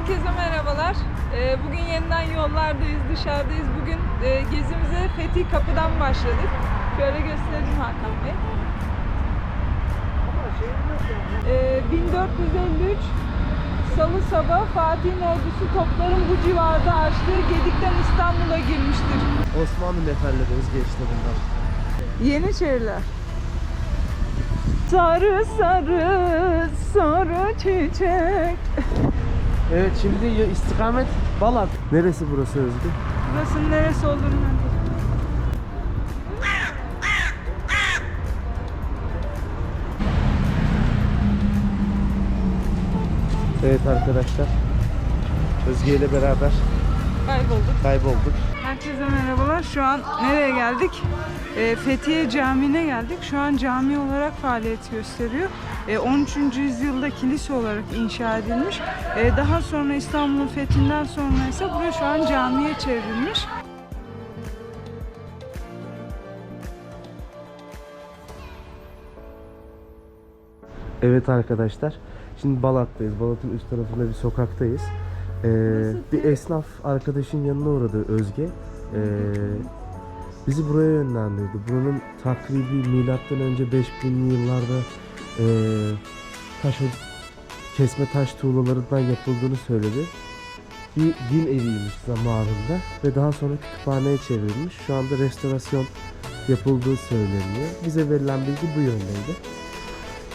Herkese merhabalar. Ee, Bugün yeniden yollardayız, dışarıdayız. Bugün e, gezimize Fethi Kapı'dan başladık. Şöyle göstereyim Hakan Bey. Ee, 1453 Salı sabah Fatih'in ordusu topların bu civarda açtığı Gedik'ten İstanbul'a girmiştir. Osmanlı neferleri özgeçti bunlar. Yeni şehirler. Sarı sarı sarı çiçek. Evet şimdi istikamet Balat. Neresi burası Özgü? Burasının neresi olduğunu ben Evet arkadaşlar. Özge ile beraber kaybolduk. kaybolduk. Herkese merhabalar. Şu an nereye geldik? Ee, Fethiye Camii'ne geldik. Şu an cami olarak faaliyet gösteriyor. Ee, 13. yüzyılda kilise olarak inşa edilmiş. Ee, daha sonra İstanbul'un fethinden sonra ise burası şu an camiye çevrilmiş. Evet arkadaşlar. Şimdi Balat'tayız. Balat'ın üst tarafında bir sokaktayız. Ee, bir esnaf arkadaşın yanına uğradı Özge. Ee, bizi buraya yönlendirdi. Buranın takribi milattan önce 5000'li yıllarda ee, taş kesme taş tuğlalarından yapıldığını söyledi. Bir din eviymiş zamanında ve daha sonra kütüphaneye çevrilmiş. Şu anda restorasyon yapıldığı söyleniyor. Bize verilen bilgi bu yöndeydi.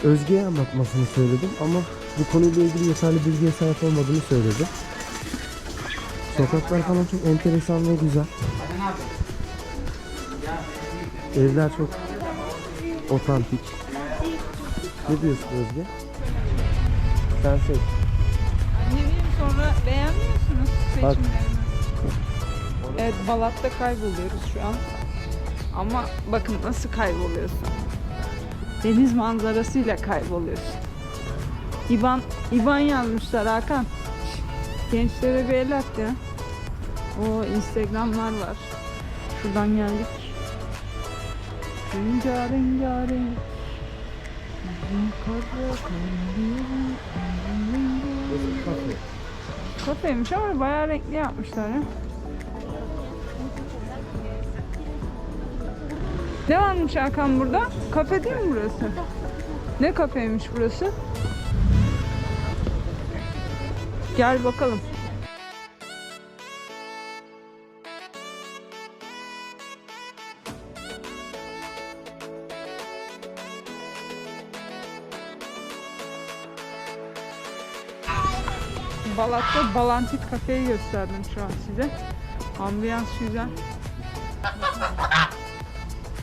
Özge'ye anlatmasını söyledim ama bu konuyla ilgili yeterli bilgiye sahip olmadığını söyledi. Sokaklar falan çok enteresan ve güzel. Evler çok otantik. Ne diyorsun Özge? Sen seç. Ne bileyim sonra beğenmiyorsunuz Bak. seçimlerimi. Evet Balat'ta kayboluyoruz şu an. Ama bakın nasıl kayboluyorsun. Deniz manzarasıyla kayboluyorsun. İban, İban yazmışlar Hakan. Gençlere bir el at ya. O Instagramlar var. Şuradan geldik. Kafe. Kafeymiş ama bayağı renkli yapmışlar ya. Ne varmış Hakan burada? Kafe değil mi burası? Ne kafeymiş burası? Gel bakalım. Balat'ta Balantit kafeyi gösterdim şu an size. Ambiyans güzel.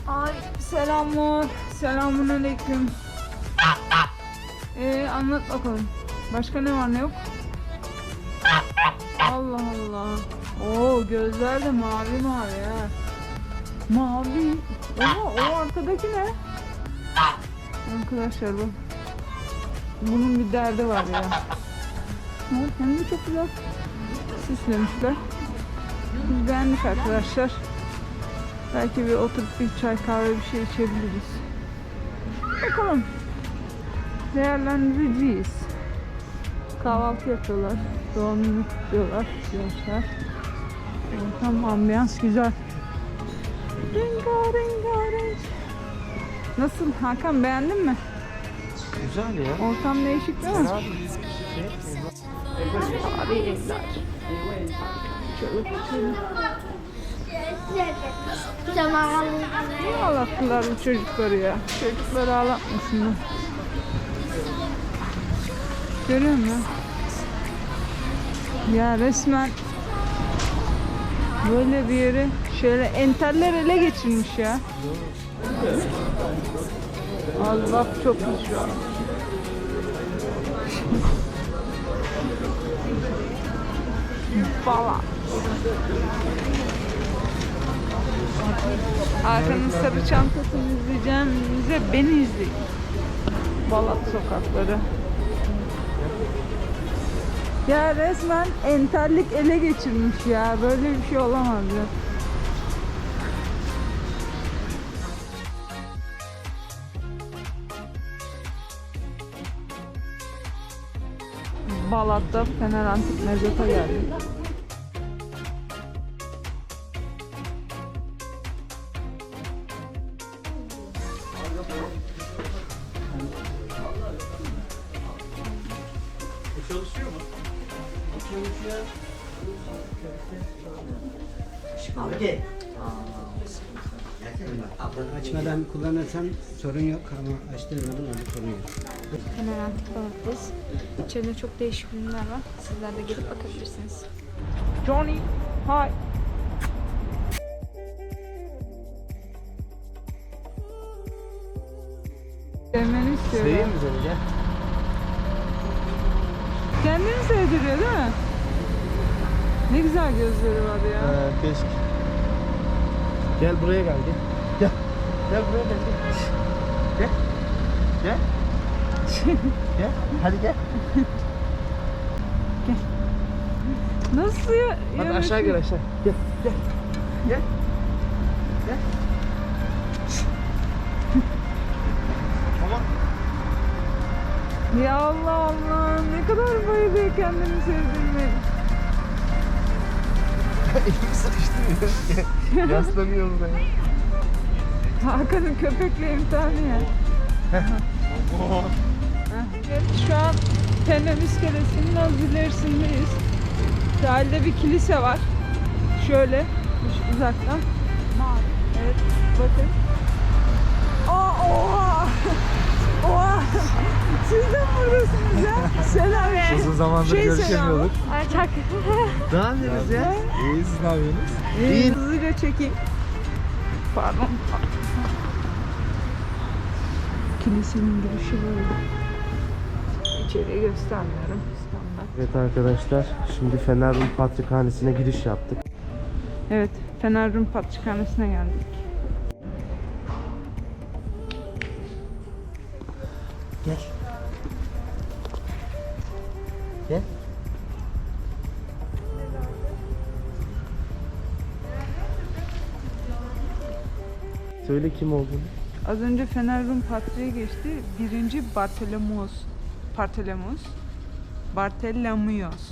Ay selamlar. Selamun aleyküm. Ee, anlat bakalım. Başka ne var ne yok? Allah Allah. Oo gözler de mavi mavi ha. Mavi. Oha o arkadaki ne? Arkadaşlar bu. Bunun bir derdi var ya. Evet, hem de çok güzel süslemişler. Biz beğendik arkadaşlar. Belki bir oturup bir çay kahve bir şey içebiliriz. Bakalım. Değerlendireceğiz. Kahvaltı yapıyorlar. Doğum günü kutluyorlar gençler. Ortam ambiyans güzel. Rengarenk. Nasıl Hakan beğendin mi? Güzel ya. Ortam değişik değil mi? Tarihi Şöyle şöyle. Niye ağlattılar bu çocukları ya? Çocukları ağlatmasınlar. Görüyor musun? Ya resmen böyle bir yeri şöyle enteller ele geçirmiş ya. Bak çok iyi Hakan'ın sarı çantasını izleyeceğimize beni izleyin. Balat sokakları. Ya resmen entellik ele geçirmiş ya. Böyle bir şey olamaz ya. Balat'ta Fener Antik Mezat'a geldik. Açmadan kullanırsan sorun yok ama açtığın zaman orada sorun yok. Hemen antik balıktayız. İçeride çok değişik ürünler var. Sizler de gelip bakabilirsiniz. Johnny, hi. Sevmeni istiyor. ya. mi seni gel? Kendini sevdiriyor değil mi? Ne güzel gözleri var ya. Ha, keşke. Gel buraya gel gel. Gel. Gel buraya gel. Gel. Gel. Gel. gel. Hadi gel. Nasıl ya? Hadi ya aşağı gel aşağı. Gel. Gel. Gel. Gel. Ya Allah Allah ne kadar bayılıyor kendini sevdirmeyi. Elimi sıkıştırmıyor. Yaslanıyor buraya. Hakan'ın köpekle imtihanı ya. Evet, şu an Fener iskelesinin az ilerisindeyiz. Sahilde bir kilise var. Şöyle uzaktan. Evet bakın. Aa, oha! Oha! Siz de mi buradasınız ya? Selam. Uzun zamandır Şey görüşemiyorduk. Ay çok Ne yapıyorsunuz ya? İyi siz ne yapıyorsunuz? İyi. Hızlıca çekeyim. Pardon. Kilisenin girişi böyle. İçeriği göstermiyorum. Standart. Evet arkadaşlar şimdi Fener Rum Patrikhanesi'ne giriş yaptık. Evet, Fener Rum Patrikhanesi'ne geldik. Söyle kim olduğunu. Az önce Fener Rum Patriği geçti. Birinci Bartolomos. Bartolomos. Bartolomeos.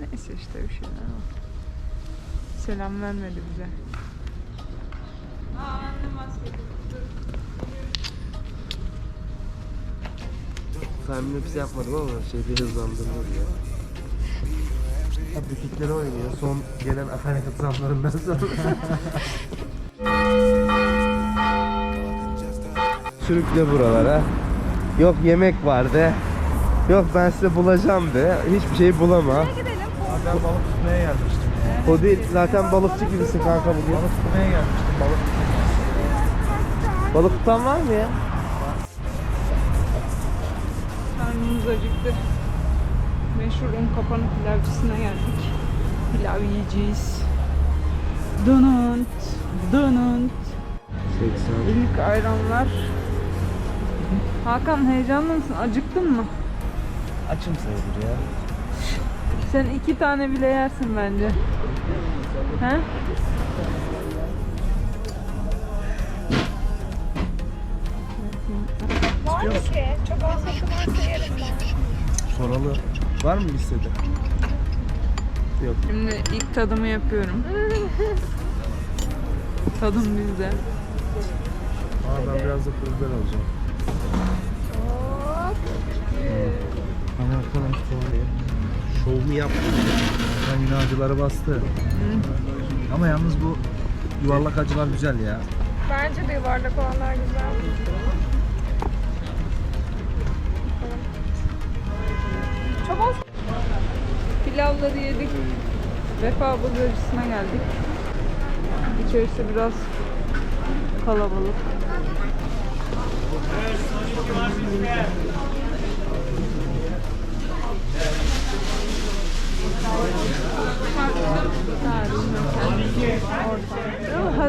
Neyse işte bir şeyler var. Selam vermedi bize. Tahmin hepsi yapmadım ama şeyde hızlandırılır ya. Ha butikleri oynuyor. Son gelen akaryakıt zamlarından sonra. Sürükle buralara. Yok yemek var de. Yok ben size bulacağım de. Hiçbir şey bulama. Ben balık tutmaya gelmiştim. O değil. Zaten balıkçı gibisin kanka bugün. Balık tutmaya gelmiştim. Balık Balık tutan var mı ya? Karnımız acıktı. Meşhur un kapanı pilavcısına geldik. Pilav yiyeceğiz. Donut, donut. 80. İlk ayranlar. Hakan heyecanlı mısın? Acıktın mı? Açım sayılır ya. Sen iki tane bile yersin bence. He? Soralı. Var mı listede? Yok. Şimdi ilk tadımı yapıyorum. Tadım bizde. Aa ben biraz da biber alacağım. Şov mu yaptı? Ben yine acıları bastı. Ama yalnız bu yuvarlak acılar güzel ya. Bence de yuvarlak olanlar güzel. Çok az. Pilavları yedik. Vefa Bulgarcısı'na geldik. İçerisi biraz kalabalık. Ortam.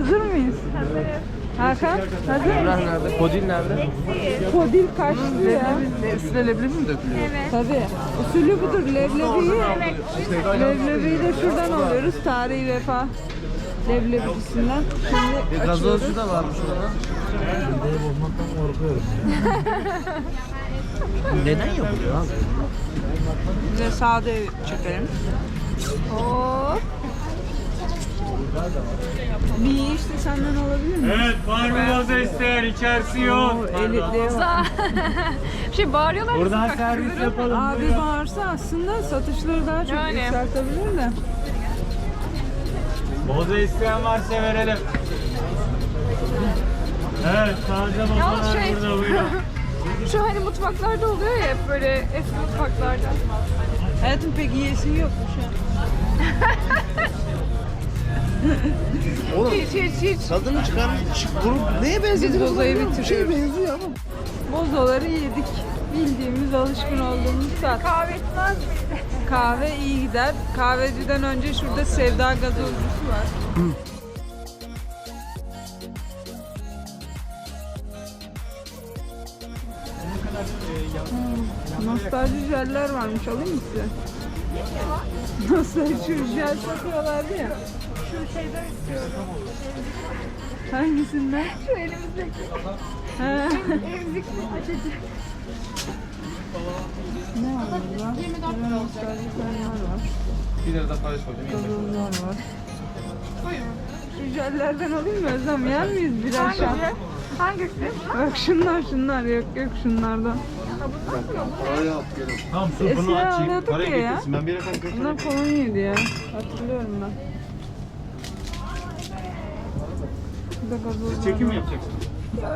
Hazır mıyız? Hazırız. Hakan, hazır mısın? nerede? Kodil nerede? Kodil kaçtı ya. Ne üstüne leblebi mi dökülüyor? Tabii. Usulü budur. Leblebiyi, leblebiyi de şuradan alıyoruz. Tarihi vefa leblebicisinden. Şimdi açıyoruz. da varmış orada. Mideyi bozmaktan korkuyorum. Neden yapılıyor abi? Bir de sade çekelim. Hop. Bir işte senden alabilir miyim? Evet, var mı vazo isteyen? İçerisi yok. Elitliğe bak. Bir şey bağırıyorlar. ya Buradan sokakta. servis yapalım. Abi bağırsa aslında satışları daha çok Yani. yükseltebilir de. Vazo isteyen varsa verelim. Evet, taze Yalnız vazolar şey- burada buyurun. Şu hani mutfaklarda oluyor ya hep böyle eski mutfaklarda. Hayatım pek yiyesin yok mu şu an? Oğlum Hiç hiç hiç. tadını çıkar. Grup neye Biz benzedi? bozayı Bir bitiriyoruz. şey benziyor ama. Bozoları yedik. Bildiğimiz, alışkın olduğumuz tat. Kahve etmez mi? Kahve iyi gider. Kahveciden önce şurada Sevda gazozcusu var. Hmm, Nostalji jeller varmış alayım mı size? Nostalji jel satıyorlardı ya. Şu şeyden istiyorum. Hangisinden? Şu elimizdeki. He. Emzikli açıcı. ne var burada? Burada nostalji jenler var. Bir lira da koydum. Gazozlar var. Şu jellerden alayım mı Özlem? Yer miyiz birer şat? Hangisi? Bak şunlar şunlar yok yok şunlardan. Tamam, su Eskiden bunu açayım. alıyorduk Parayı ya ya. getirsin. Ben bir rakam Bunlar kolonyaydı ya. Hatırlıyorum ben. Burada Çekim mi var. yapacaksın?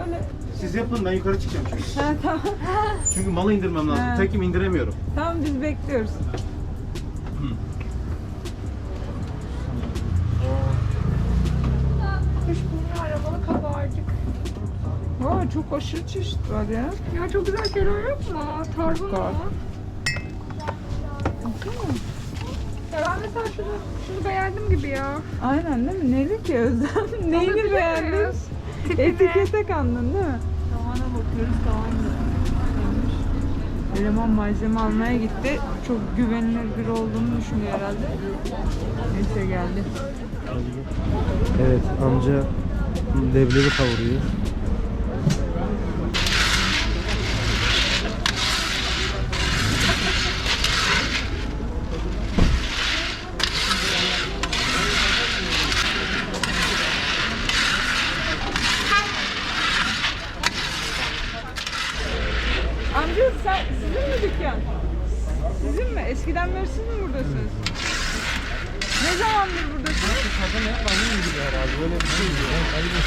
Öyle. Siz yapın ben yukarı çıkacağım çünkü. Ha, tamam. Çünkü malı indirmem lazım. He. Tekim indiremiyorum. tamam biz bekliyoruz. Kuş burnu arabalı kabarcık. Vay çok aşırı çeşit var ya. Ya çok güzel kelime yok mu? Tarzın Var. mı? Ya ben mesela şunu, şunu beğendim gibi ya. Aynen değil mi? Neli ki Özlem? Neyini beğendin? miyiz? Tipini. Etikete kandın değil mi? Tavana bakıyoruz tavan. Eleman malzeme almaya gitti. Çok güvenilir biri olduğunu düşünüyor herhalde. Neyse geldi. Evet amca leblebi kavuruyor. Amca sen, sizin mi dükkan? Sizin mi? Eskiden beri siz mi buradasınız? Ne zamandır buradasınız? Böyle bir şey yok. Hadi bir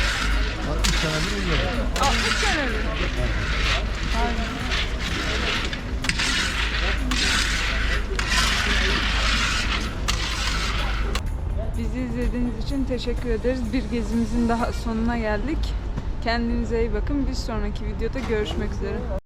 60 senedir oluyor. 60 senedir. Aynen. Bizi izlediğiniz için teşekkür ederiz. Bir gezimizin daha sonuna geldik. Kendinize iyi bakın. Bir sonraki videoda görüşmek üzere.